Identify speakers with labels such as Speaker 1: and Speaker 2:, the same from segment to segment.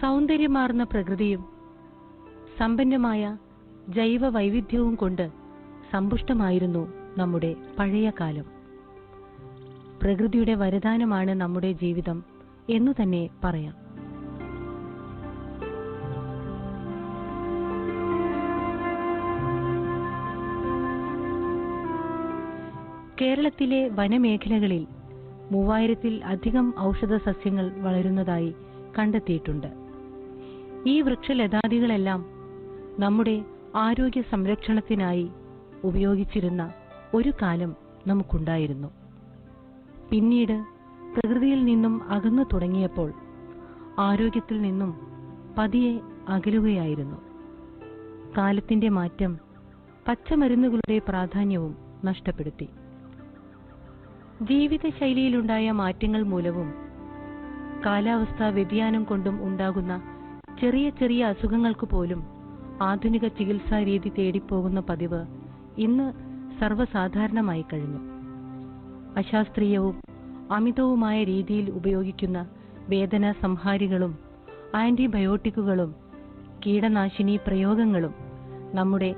Speaker 1: സൗന്ദര്യമാർന്ന പ്രകൃതിയും സമ്പന്നമായ ജൈവ വൈവിധ്യവും കൊണ്ട് സമ്പുഷ്ടമായിരുന്നു നമ്മുടെ പഴയ കാലം. പ്രകൃതിയുടെ വരദാനമാണ് നമ്മുടെ ജീവിതം എന്നു തന്നെ പറയാം. കേരളത്തിലെ വനമേഖലകളിൽ മൂവായിരത്തിൽ അധികം ഔഷധ സസ്യങ്ങൾ വളരുന്നതായി കണ്ടെത്തിയിട്ടുണ്ട്. ഈ വൃക്ഷലതാദികളെല്ലാം നമ്മുടെ ആരോഗ്യ സംരക്ഷണത്തിനായി ഉപയോഗിച്ചിരുന്ന ഒരു കാലം നമുക്കുണ്ടായിരുന്നു. പിന്നീട് പ്രകൃതിയിൽ നിന്നും അകന്നു തുടങ്ങിയപ്പോൾ ആരോഗ്യത്തിൽ നിന്നും പതിയെ അകലുകയായിരുന്നു. കാലത്തിന്റെ മാറ്റം പച്ചമരുന്നുകളുടെ പ്രാധാന്യവും നഷ്ടപ്പെടുത്തി. ജീവിതശൈലിയിലുണ്ടായ മാറ്റങ്ങൾ മൂലവും കാലാവസ്ഥാ വ്യതിയാനം കൊണ്ടും ഉണ്ടാകുന്ന ചെറിയ ചെറിയ അസുഖങ്ങൾക്ക് പോലും ആധുനിക ചികിത്സാ രീതി തേടിപ്പോകുന്ന പതിവ് ഇന്ന് സർവസാധാരണമായി കഴിഞ്ഞു. അശാസ്ത്രീയവും അമിതവുമായ രീതിയിൽ ഉപയോഗിക്കുന്ന വേദന സംഹാരികളും ആന്റിബയോട്ടിക്കുകളും കീടനാശിനി പ്രയോഗങ്ങളും നമ്മുടെ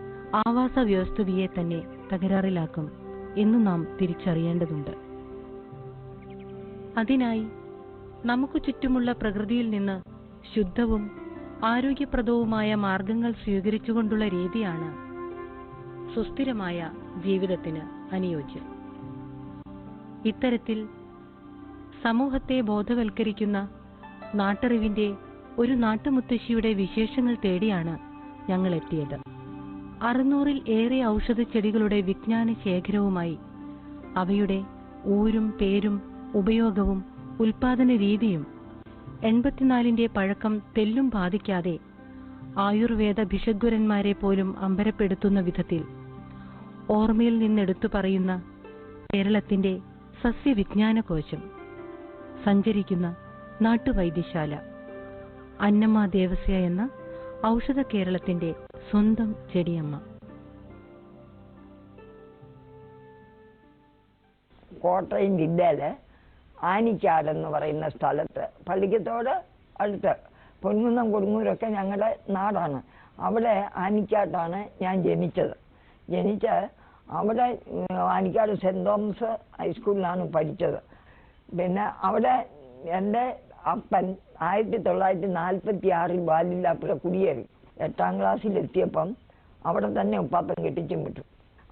Speaker 1: ആവാസ വ്യവസ്ഥിതിയെ തന്നെ തകരാറിലാക്കും എന്ന് നാം തിരിച്ചറിയേണ്ടതുണ്ട്. അതിനായി നമുക്ക് ചുറ്റുമുള്ള പ്രകൃതിയിൽ നിന്ന് ശുദ്ധവും ആരോഗ്യപ്രദവുമായ മാർഗങ്ങൾ സ്വീകരിച്ചുകൊണ്ടുള്ള രീതിയാണ് സുസ്ഥിരമായ ജീവിതത്തിന് അനുയോജ്യം. ഇത്തരത്തിൽ സമൂഹത്തെ ബോധവൽക്കരിക്കുന്ന നാട്ടറിവിന്റെ ഒരു നാട്ടുമുത്തശ്ശിയുടെ വിശേഷങ്ങൾ തേടിയാണ് ഞങ്ങൾ എത്തിയത് അറുന്നൂറിൽ ഏറെ ഔഷധ ചെടികളുടെ വിജ്ഞാന ശേഖരവുമായി അവയുടെ ഊരും പേരും ഉപയോഗവും ഉൽപാദന രീതിയും എൺപത്തിനാലിന്റെ പഴക്കം തെല്ലും ബാധിക്കാതെ ആയുർവേദ ഭിഷഗ്വരന്മാരെ പോലും അമ്പരപ്പെടുത്തുന്ന വിധത്തിൽ ഓർമ്മയിൽ നിന്നെടുത്തു പറയുന്ന കേരളത്തിന്റെ സസ്യവിജ്ഞാന കോശം സഞ്ചരിക്കുന്ന നാട്ടുവൈദ്യശാല അന്നമ്മ ദേവസ്യ എന്ന ഔഷധ കേരളത്തിന്റെ സ്വന്തം ചെടിയമ്മ.
Speaker 2: കോട്ടയം ജില്ലയിൽ ആനിക്കാട് എന്ന് പറയുന്ന സ്ഥലത്ത്. പള്ളിക്കത്തോട് അടുത്ത്. പൊൻകുന്നം കൊടുങ്ങൂരൊക്കെ ഞങ്ങളുടെ നാടാണ്. അവിടെ ആനിക്കാട്ടാണ് ഞാൻ ജനിച്ചത്. ജനിച്ച അവിടെ ആനിക്കാട് സെന്റ് തോമസ് ഹൈസ്കൂളിലാണ് പഠിച്ചത്. പിന്നെ അവിടെ എന്റെ അപ്പൻ ആയിരത്തി തൊള്ളായിരത്തി നാൽപ്പത്തി ആറിൽ ബാലില്ലാപ്പുഴ കുടിയേറി. എട്ടാം ക്ലാസ്സിലെത്തിയപ്പം അവിടെ തന്നെ ഉപ്പാപ്പൻ കെട്ടിച്ചും വിട്ടു.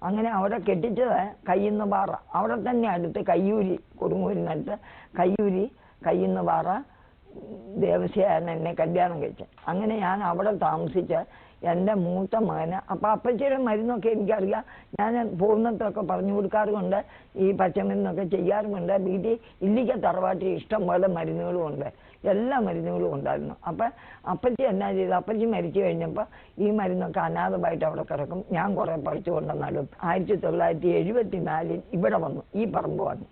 Speaker 2: അങ്ങനെ അവിടെ കെട്ടിച്ചത് കയ്യുന്ന പാറ. അവിടെ തന്നെ അടുത്ത് കയ്യൂരി കൊടുങ്ങൂരിനടുത്ത് കയ്യൂരി കയ്യുന്ന പാറ ദേവസ്യാണ് എന്നെ കല്യാണം കഴിച്ചത് അങ്ങനെ ഞാൻ അവിടെ താമസിച്ച് എന്റെ മൂത്ത മകന് അപ്പം അപ്പച്ചിയുടെ മരുന്നൊക്കെ എനിക്കറിയാം. ഞാൻ പോകുന്നതൊക്കെ പറഞ്ഞു കൊടുക്കാറുമുണ്ട് ഈ പച്ചമരുന്നൊക്കെ ചെയ്യാറുമുണ്ട്. വീട്ടിൽ ഇല്ലിക്ക തറവാട്ടിൽ ഇഷ്ടം പോലെ മരുന്നുകളും ഉണ്ട് എല്ലാ മരുന്നുകളും ഉണ്ടായിരുന്നു. അപ്പം അപ്പച്ചി എന്നാ ചെയ്തു? അപ്പച്ചി മരിച്ചു കഴിഞ്ഞപ്പോൾ ഈ മരുന്നൊക്കെ അനാഥമായിട്ട് അവിടെ കിടക്കും. ഞാൻ കുറേ പറിച്ചു കൊണ്ടുവന്നാലും ആയിരത്തി തൊള്ളായിരത്തി എഴുപത്തി നാലിൽ ഇവിടെ വന്നു. ഈ പറമ്പ് വന്നു.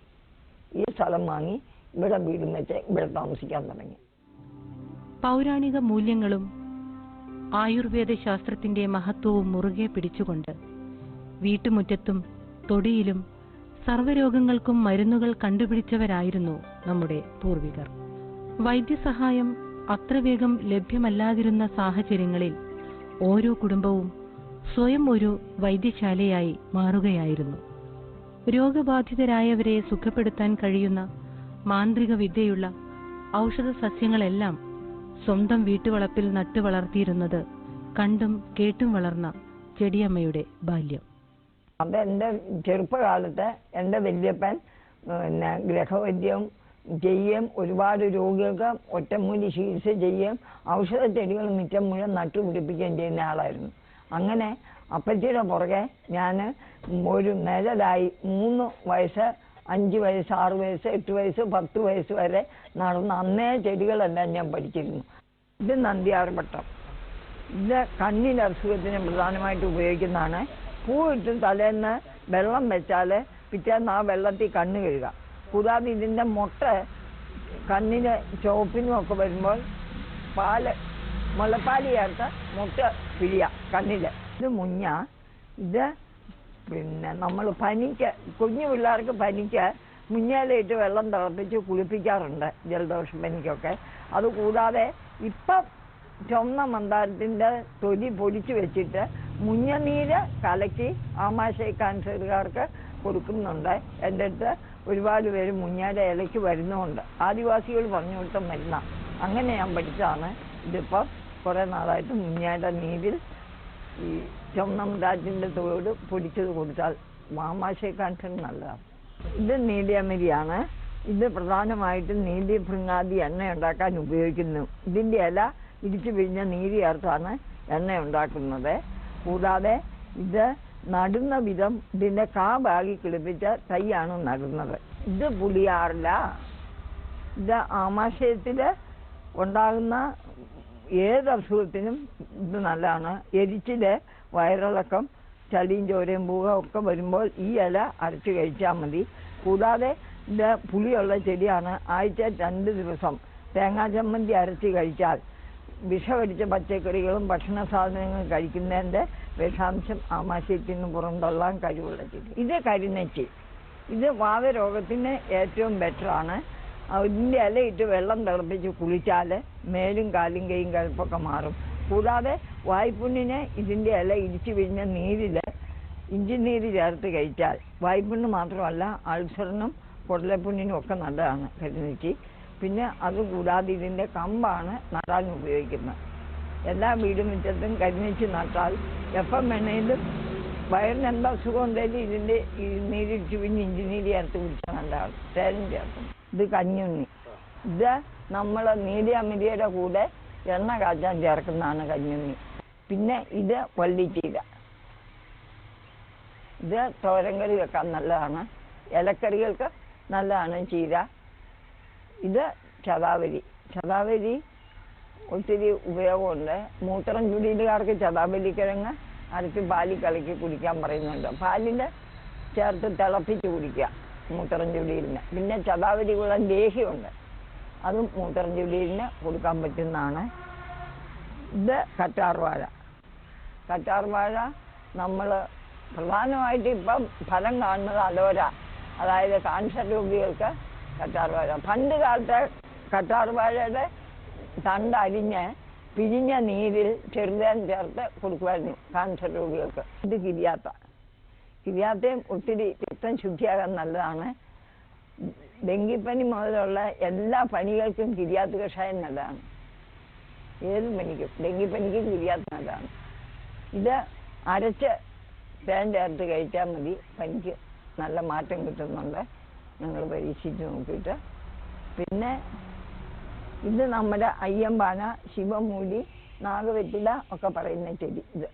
Speaker 2: ഈ സ്ഥലം വാങ്ങി ഇവിടെ വീടും വെച്ച് ഇവിടെ താമസിക്കാൻ തുടങ്ങി.
Speaker 1: പൗരാണിക മൂല്യങ്ങളും ആയുർവേദ ശാസ്ത്രത്തിന്റെ മഹത്വവും മുറുകെ പിടിച്ചുകൊണ്ട് വീട്ടുമുറ്റത്തും തൊടിയിലും സർവരോഗങ്ങൾക്കും മരുന്നുകൾ കണ്ടുപിടിച്ചവരായിരുന്നു നമ്മുടെ പൂർവികർ. വൈദ്യസഹായം അത്ര വേഗം ലഭ്യമല്ലാതിരുന്ന സാഹചര്യങ്ങളിൽ ഓരോ കുടുംബവും സ്വയം ഒരു വൈദ്യശാലയായി മാറുകയായിരുന്നു. രോഗബാധിതരായവരെ സുഖപ്പെടുത്താൻ കഴിയുന്ന മാന്ത്രിക വിദ്യയുള്ള ഔഷധ സസ്യങ്ങളെല്ലാം സ്വന്തം വീട്ടുവളപ്പിൽ നട്ടു വളർത്തിയിരുന്നത് കണ്ടും കേട്ടും വളർന്ന ചെടിയമ്മയുടെ ബാല്യം.
Speaker 2: അപ്പൊ എന്റെ ചെറുപ്പകാലത്ത് എന്റെ വല്യപ്പൻ പിന്നെ ഗ്രഹവൈദ്യം ചെയ്യും ഒരുപാട് രോഗികൾക്ക് ഒറ്റമൂലി ചികിത്സ ചെയ്യും ഔഷധ ചെടികൾ മിറ്റം മുഴുവൻ നട്ടുപിടിപ്പിക്കുകയും ചെയ്യുന്ന ആളായിരുന്നു. അങ്ങനെ അപ്പച്ചിയുടെ പുറകെ ഞാൻ ഒരു നിഴലായി മൂന്ന് വയസ്സ് അഞ്ച് വയസ്സ് ആറ് വയസ്സ് എട്ട് വയസ്സ് പത്ത് വയസ്സ് വരെ നടന്ന അന്നേ ചെടികളെല്ലാം ഞാൻ പഠിച്ചിരുന്നു. ഇത് നന്ദിയാർവട്ടം ഇത് കണ്ണിന്റെ അസുഖത്തിന് പ്രധാനമായിട്ട് ഉപയോഗിക്കുന്നതാണ്. പൂവിട്ട് തലേന്ന് വെള്ളം വെച്ചാൽ പിറ്റേന്ന് ആ വെള്ളത്തിൽ കണ്ണ് കഴുകുക കൂടാതെ ഇതിന്റെ മുട്ട കണ്ണിന് ചുവപ്പിനും ഒക്കെ വരുമ്പോൾ പാൽ മുളപ്പാൽ ചേർത്ത് മുട്ട പിഴിയ കണ്ണിൽ. ഇത് മുഞ്ഞ ഇത് പിന്നെ നമ്മൾ പനിക്ക് കുഞ്ഞു പിള്ളേർക്ക് പനിക്ക് മുഞ്ഞയിലിട്ട് വെള്ളം തിളപ്പിച്ച് കുളിപ്പിക്കാറുണ്ട് ജലദോഷം പനിക്കൊക്കെ. അതുകൂടാതെ ഇപ്പം ചുവന്ന മന്ദാരത്തിന്റെ തൊലി പൊടിച്ച് വെച്ചിട്ട് മുഞ്ഞനീര് കലക്കി ആമാശയ ക്യാൻസറുകാർക്ക് കൊടുക്കുന്നുണ്ട്. എന്റെ അടുത്ത് ഒരുപാട് പേര് മുഞ്ഞയുടെ ഇലയ്ക്ക് വരുന്നുമുണ്ട് ആദിവാസികൾ പറഞ്ഞു കൊടുത്ത മരുന്ന. അങ്ങനെ ഞാൻ പഠിച്ചതാണ്. ഇതിപ്പോൾ കുറേ നാളായിട്ട് മുഞ്ഞയുടെ നീരിൽ ഈ ചുവന്ന മന്ദാരത്തിന്റെ തോട് പൊടിച്ചത് കൊടുത്താൽ ആമാശയ ക്യാൻസറിന് നല്ലതാണ്. ഇത് നീലിയമരിയാണ് ഇത് പ്രധാനമായിട്ടും നീലി ഭൃങ്ങാതി എണ്ണ ഉണ്ടാക്കാൻ ഉപയോഗിക്കുന്നു. ഇതിന്റെ ഇല ഇടിച്ചു പിഴിഞ്ഞ നീര് ചേർത്താണ് എണ്ണ ഉണ്ടാക്കുന്നത്. കൂടാതെ ഇത് നടുന്ന വിധം ഇതിന്റെ കാ ബാഗി കിളിപ്പിച്ച തൈയാണ് നടുന്നത്. ഇത് പുളിയാറില്ല ഇത് ആമാശയത്തിൽ ഉണ്ടാകുന്ന ഏത് അസുഖത്തിനും ഇത് നല്ലതാണ്. എരിച്ചിൽ വയറിളക്കം ചളിയും ചോരയും ഒക്കെ വരുമ്പോൾ ഈ ഇല അരച്ച് കഴിച്ചാൽ മതി. കൂടാതെ ഇത് പുളിയുള്ള ചെടിയാണ്. ആഴ്ച രണ്ട് ദിവസം തേങ്ങാ ചമ്മന്തി അരച്ച് കഴിച്ചാൽ വിഷമടിച്ച പച്ചക്കറികളും ഭക്ഷണ സാധനങ്ങളും കഴിക്കുന്നതിന്റെ വിഷാംശം ആമാശയത്തിൽ നിന്ന് പുറന്തള്ളാൻ കഴിവുള്ള ചെടി ഇത് കരിനെച്ചി ഇത് വാതരോഗത്തിന് ഏറ്റവും ബെറ്ററാണ് അതിന്റെ ഇലയിട്ട് വെള്ളം തിളപ്പിച്ച് കുളിച്ചാൽ മേലും കാലും കൈയും കഴുപ്പൊക്കെ മാറും. കൂടാതെ വായ്പുണ്ണിന് ഇതിന്റെ ഇല ഇടിച്ചു പിഴിഞ്ഞ നീരിൽ ഇഞ്ചി നീര് ചേർത്ത് കഴിച്ചാൽ വായ്പുണ്ണ് മാത്രമല്ല അൾസറിനും കുടലപ്പുണ്ണിനും ഒക്കെ നല്ലതാണ് കരിനെച്ചി പിന്നെ അതുകൂടാതെ ഇതിന്റെ കമ്പാണ് നടാൻ ഉപയോഗിക്കുന്നത്. എല്ലാ വീടും മുറ്റത്തും കരിഞ്ഞിച്ച് നട്ടാൽ എപ്പം വേണേലും വയറിന് എന്താ അസുഖം ഉണ്ടെങ്കിലും ഇതിന്റെ ഈ പിന്നെ ഇഞ്ചി നീര് ചേർത്ത് കുടിച്ചാൽ നല്ലതാണ്. തേനും ചേർക്കും. ഇത് കഞ്ഞുണ്ണി. ഇത് നമ്മൾ നീലിയമിരിയുടെ കൂടെ എണ്ണ കാച്ചാൻ ചേർക്കുന്നതാണ് കഞ്ഞുണ്ണി. പിന്നെ ഇത് വള്ളിച്ചീര. ഇത് തോരങ്കറി വെക്കാൻ നല്ലതാണ്. ഇലക്കറികൾക്ക് നല്ലതാണ് ചീര. ഇത് ചതാവലി. ചതാവലി ഒത്തിരി ഉപയോഗമുണ്ട്. മൂത്രം ചുടിയിലുകാർക്ക് ചതാവലി കിഴങ്ങ് അരച്ച് പാലിൽ കലക്കി കുടിക്കാൻ പറയുന്നുണ്ട്. പാലിൽ ചേർത്ത് തിളപ്പിച്ച് കുടിക്കുക മൂത്രം ചുടിയിലിന് പിന്നെ ചതാവലി കുളം ലേഹ്യമുണ്ട് അതും മൂത്രം ചുടിയിലിന് കൊടുക്കാൻ പറ്റുന്നതാണ്. ഇത് കറ്റാർവാഴ. കറ്റാർവാഴ നമ്മൾ പ്രധാനമായിട്ട് ഇപ്പം ഫലം കാണുന്നത് അലോര. അതായത് കാൻസർ രോഗികൾക്ക് കറ്റാർവാഴ പണ്ട് കാലത്തെ കറ്റാർവാഴയുടെ തണ്ട് അരിഞ്ഞ് പിഴിഞ്ഞ നീരിൽ ചെറുതേൻ ചേർത്ത് കൊടുക്കുമായിരുന്നു കാൻസർ രോഗികൾക്ക് ഇത് കിരിയാത്ത കിരിയാത്തയും ഒത്തിരി രക്തം ശുദ്ധിയാകാൻ നല്ലതാണ് ഡെങ്കിപ്പനി മുതലുള്ള എല്ലാ പനികൾക്കും കിരിയാത്ത കഷായം നല്ലതാണ് ഏത് പനിക്കും ഡെങ്കിപ്പനിക്കും കിരിയാത്ത നല്ലതാണ് ഇത് അരച്ച് തേൻ ചേർത്ത് കഴിച്ചാൽ മതി പനിക്ക് നല്ല മാറ്റം കിട്ടുന്നുണ്ട് ഞങ്ങൾ പരീക്ഷിച്ച് നോക്കിയിട്ട്. പിന്നെ ഇത് നമ്മുടെ അയ്യമ്പാന ശിവമൂലി നാഗവെറ്റില ഒക്കെ പറയുന്ന ചെടി ഇത്.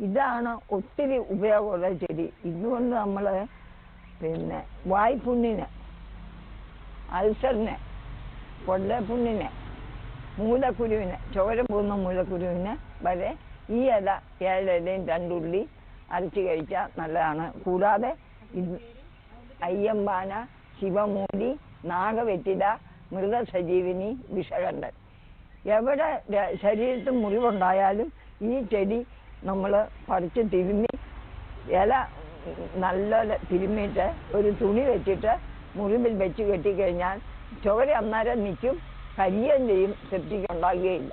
Speaker 2: ഇതാണ് ഒത്തിരി ഉപയോഗമുള്ള ചെടി. ഇതുകൊണ്ട് നമ്മൾ പിന്നെ വായ്പുണ്ണിന് അൾസറിന് പൊള്ളപ്പുണ്ണിന് മൂലക്കുരുവിന് ചോര പോകുന്ന മൂലക്കുരുവിന് വരെ ഈ ഇല ഏഴിലയും രണ്ടുള്ളി അരച്ച് കഴിച്ചാൽ നല്ലതാണ്. കൂടാതെ ഇത് അയ്യമ്പാന ശിവമൂലി നാഗവെറ്റില മൃതസജീവിനി വിഷകണ്ഠൻ. എവിടെ ശരീരത്തിൽ മുറിവുണ്ടായാലും ഈ ചെടി നമ്മൾ പറിച്ച് തിരുമ്മി ഇല നല്ല തിരുമ്മിയിട്ട് ഒരു തുണി വെച്ചിട്ട് മുറിവിൽ വെച്ച് കെട്ടിക്കഴിഞ്ഞാൽ ചുവര അന്നേരം നിൽക്കും കരിയം ചെയ്യും സെപ്റ്റിക്ക് ഉണ്ടാകുകയില്ല.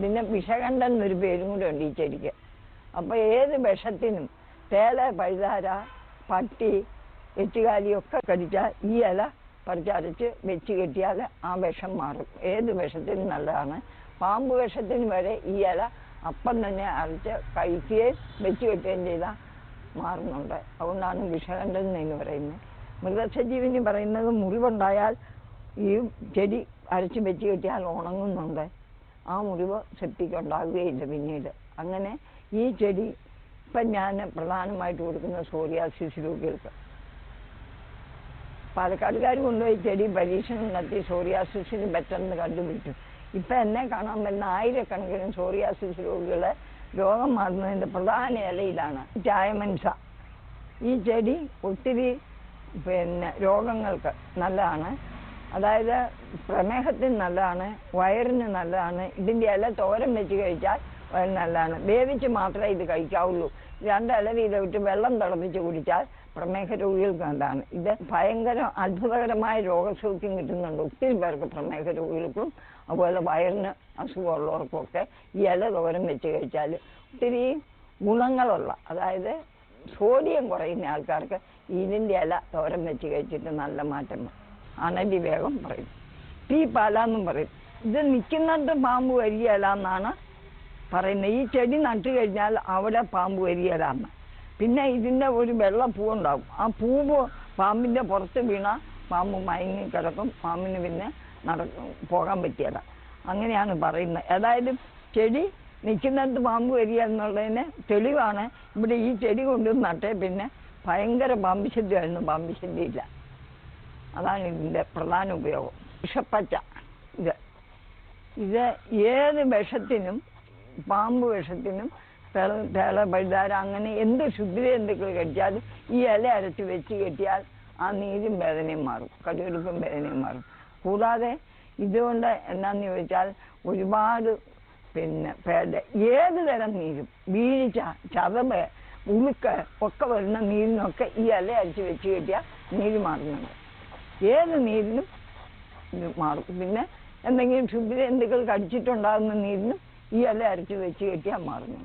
Speaker 2: പിന്നെ വിഷകണ്ഠൻ എന്നൊരു പേരും കൂടെ ഉണ്ട് ഈ ചെടിക്ക്. അപ്പോൾ ഏത് വിഷത്തിനും തേല പഴുതാര പട്ടി എച്ചുകാലിയൊക്കെ കടിച്ചാൽ ഈ ഇല പറിച്ചരച്ച് വെച്ച് കെട്ടിയാൽ ആ വിഷം മാറും. ഏത് വിഷത്തിനും നല്ലതാണ്. പാമ്പ് വിഷത്തിന് വരെ ഈ ഇല അപ്പം തന്നെ അരച്ച് കഴിക്കുകയും വെച്ച് കെട്ടുകയും ചെയ്താൽ മാറുന്നുണ്ട്. അതുകൊണ്ടാണ് വിഷകണ്ഠൻ എന്ന് പറയുന്നത്. മൃഗസജീവിനി പറയുന്നത് മുറിവുണ്ടായാൽ ഈ ചെടി അരച്ച് വെച്ച് കെട്ടിയാൽ ഉണങ്ങുന്നുണ്ട്. ആ മുറിവ് സെപ്റ്റിക്ക് ഉണ്ടാകുകയില്ല പിന്നീട്. അങ്ങനെ ഈ ചെടി ഇപ്പം ഞാൻ പ്രധാനമായിട്ട് കൊടുക്കുന്ന സോറിയാസിസ് രോഗികൾക്ക് പാലക്കാടുകാർ കൊണ്ടുപോയി ചെടി പരീക്ഷണം നടത്തി സോറിയാസിന് ബെറ്റർന്ന് കണ്ടുപിടിച്ചു. ഇപ്പം എന്നെ കാണാൻ വരുന്ന ആയിരക്കണക്കിന് സോറിയാസിസ് രോഗികളെ രോഗം മാറുന്നതിന്റെ പ്രധാന ഇലയിലാണ് ചായമൻസ ഈ ചെടി ഒത്തിരി പിന്നെ രോഗങ്ങൾക്ക് നല്ലതാണ്. അതായത് പ്രമേഹത്തിന് നല്ലതാണ് വയറിന് നല്ലതാണ് ഇതിന്റെ ഇല തോരൻ വെച്ച് കഴിച്ചാൽ വയറിന് നല്ലതാണ്. വേവിച്ച് മാത്രമേ ഇത് കഴിക്കാവുള്ളൂ. രണ്ട് വീതമിട്ട് വെള്ളം തിളപ്പിച്ച് കുടിച്ചാൽ പ്രമേഹ രോഗികൾക്ക് ഇത് ഭയങ്കര അത്ഭുതകരമായ രോഗസൗഖ്യം കിട്ടുന്നുണ്ട്. ഒത്തിരി പേർക്ക് പ്രമേഹ രോഗികൾക്കും അതുപോലെ വയറിന് അസുഖമുള്ളവർക്കൊക്കെ ഈ ഇല തോരം വെച്ച് കഴിച്ചാൽ ഒത്തിരി ഗുണങ്ങളുള്ള അതായത് സോഡിയം കുറയുന്ന ആൾക്കാർക്ക് ഇതിന്റെ ഇല തോരം വെച്ച് കഴിച്ചിട്ട് നല്ല മാറ്റം. അണലി വേഗം പറയും തീ പാലാന്നും പറയും. ഇത് നിൽക്കുന്നത് പാമ്പ് വരികയില്ല എന്നാണ് പറയുന്നത്. ഈ ചെടി നട്ടു കഴിഞ്ഞാൽ അവിടെ പാമ്പ് വരികയില്ലാന്ന് പിന്നെ ഇതിന്റെ ഒരു വെള്ള പൂവുണ്ടാകും. ആ പൂവ് പാമ്പിന്റെ പുറത്ത് വീണ പാമ്പ് മയങ്ങി കിടക്കും. പാമ്പിന് പിന്നെ നടക്കും പോകാൻ പറ്റിയല്ല. അങ്ങനെയാണ് പറയുന്നത്. ഏതായാലും ചെടി നിൽക്കുന്നിടത്ത് പാമ്പ് വരിക എന്നുള്ളതിന് തെളിവാണ്. ഇവിടെ ഈ ചെടി കൊണ്ട് നട്ടേ പിന്നെ ഭയങ്കര പാമ്പ് ശല്യമായിരുന്നു. പാമ്പ് ശല്യമില്ല. അതാണ് ഇതിന്റെ പ്രധാന ഉപയോഗം. വിഷപ്പച്ച. ഇത്. ഇത് ഏത് വിഷത്തിനും പാമ്പ് വിഷത്തിനും തേള തേള അങ്ങനെ എന്ത് ശുദ്ധിരജന്തുക്കൾ കെട്ടിയാലും ഈ ഇല അരച്ച് വെച്ച് കെട്ടിയാൽ ആ നീരും വേദനയും മാറും കടുവെടുപ്പും വേദനയും മാറും. കൂടാതെ ഇതുകൊണ്ട് എന്നാന്ന് ചോദിച്ചാൽ ഒരുപാട് പിന്നെ പേട ഏത് തരം നീരും? വീഴ്ച ചതവ് ഉളുക്ക് ഒക്കെ വരുന്ന നീരിനൊക്കെ ഈ ഇല അരച്ച് വെച്ച് കെട്ടിയാൽ നീര് മാറുന്നുണ്ട്. ഏത് നീരിനും മാറും. പിന്നെ എന്തെങ്കിലും ശുദ്ധിരജന്തുക്കൾ കടിച്ചിട്ടുണ്ടാകുന്ന നീരിനും ഈ ഇല അരച്ച് വെച്ച് കെട്ടിയാൽ മാറുന്നു